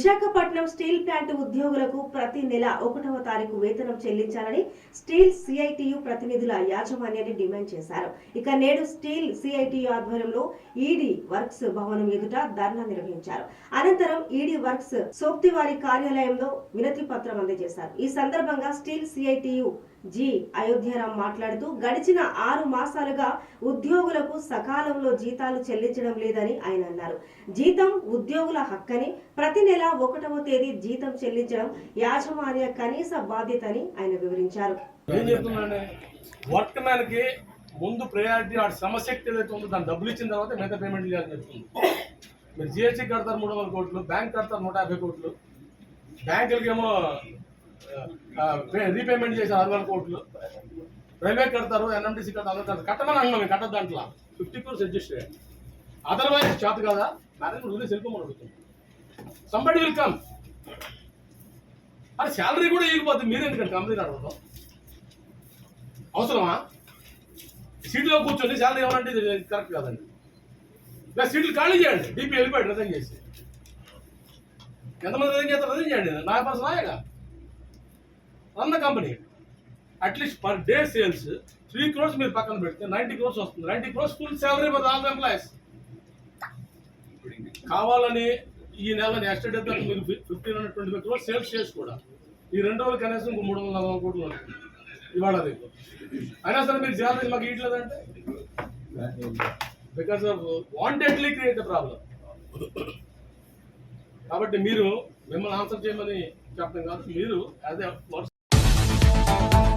Visakhapatnam steel plant ఉద్యోగులకు ప్రతి నెల ఒకటవ తారీఖు వేతనం చెల్లించాలని స్టీల్ సిఐటియు ప్రతినిధుల యాజమాన్యాన్ని డిమాండ్ చేశారు. ఇక నేడు స్టీల్ సిఐటియు ఆధ్వర్యంలో ఈడీ వర్క్స్ భవనం ఎదుట ధర్నా నిర్వహించారు. అనంతరం ఈడీ వర్క్స్ సోప్తివారి కార్యాలయంలో వినతి పత్రం అందజేశారు. ఈ సందర్భంగా స్టీల్ సిఐటియు జి అయోధ్యరామ్ మాట్లాడుతూ గడిచిన ఆరు మాసాలుగా ఉద్యోగులకు సకాలంలో జీతాలు చెల్లించడం లేదని ఆయన అన్నారు. జీతం ఉద్యోగుల హక్కని ప్రతి నెల ఒకటవ తేదీ జీతం చెల్లించడం యాజమాన్య కనీస బాధ్యత అని ఆయన వివరించారు. ఏం ముందు ప్రయారిటీ ఆ సమశక్తి ఏదైతే ఉందో దాని డబ్బులు ఇచ్చిన తర్వాత మిగతా పేమెంట్ చేయాలని చెప్తుంది మీరు జిఎస్టీ కడతారు మూడు వందల కోట్లు బ్యాంక్ కడతారు నూట యాభై కోట్లు. బ్యాంకులకేమో రీపేమెంట్ చేసి ఆరు వేల కోట్లు. రైల్వే కడతారు ఎన్ఎంటీసీ కడతారు అందరూ కడతారు కట్టమని అంటున్నాం మేము కట్టదు దాంట్లో ఫిఫ్టీ క్రోర్స్ అడ్జస్ట్ చేయండి అదర్వైజ్ చేత కదా? మేనేజ్మెంట్ వదిలేసి వెళ్ళిపోమని అడుగుతుంది సంబడి విల్ కమ్ అది శాలరీ కూడా ఇవ్వకపోతే మీరు ఎందుకంటే కంపెనీ నడవడం అవసరమా? సీట్లో కూర్చొని శాలరీ ఇవ్వాలంటే ఇది కరెక్ట్ కాదండి. ఇలా సీట్లు ఖాళీ చేయండి. డీపీ వెళ్ళిపోయాడు రిజైన్ చేసి. ఎంతమంది రిజైన్ చేస్తారు? రిజైన్ చేయండి. నా person నాయగా run the company at least per day sales three crores మీరు పక్కన పెడితే నైంటీ క్రోర్స్ వస్తుంది. Ninety crores full salary for all employees కావాలని ఈ నెల నెక్స్ట్ డే దాకా మీరు fifteen hundred twenty five crores sales చేసుకోవడం ఈ రెండు రోజులు కనీసం ఇంకో మూడు వందల నలభై కోట్లు ఇవాళ రేపు. అయినా సరే మీరు శాలరీ మాకు ఇట్లేదంటే because of wantedly create the problem కాబట్టి మీరు మిమ్మల్ని ఆన్సర్ చేయమని చెప్పడం కాదు. మీరు యాజ్ ఎ వర్క్ Bye.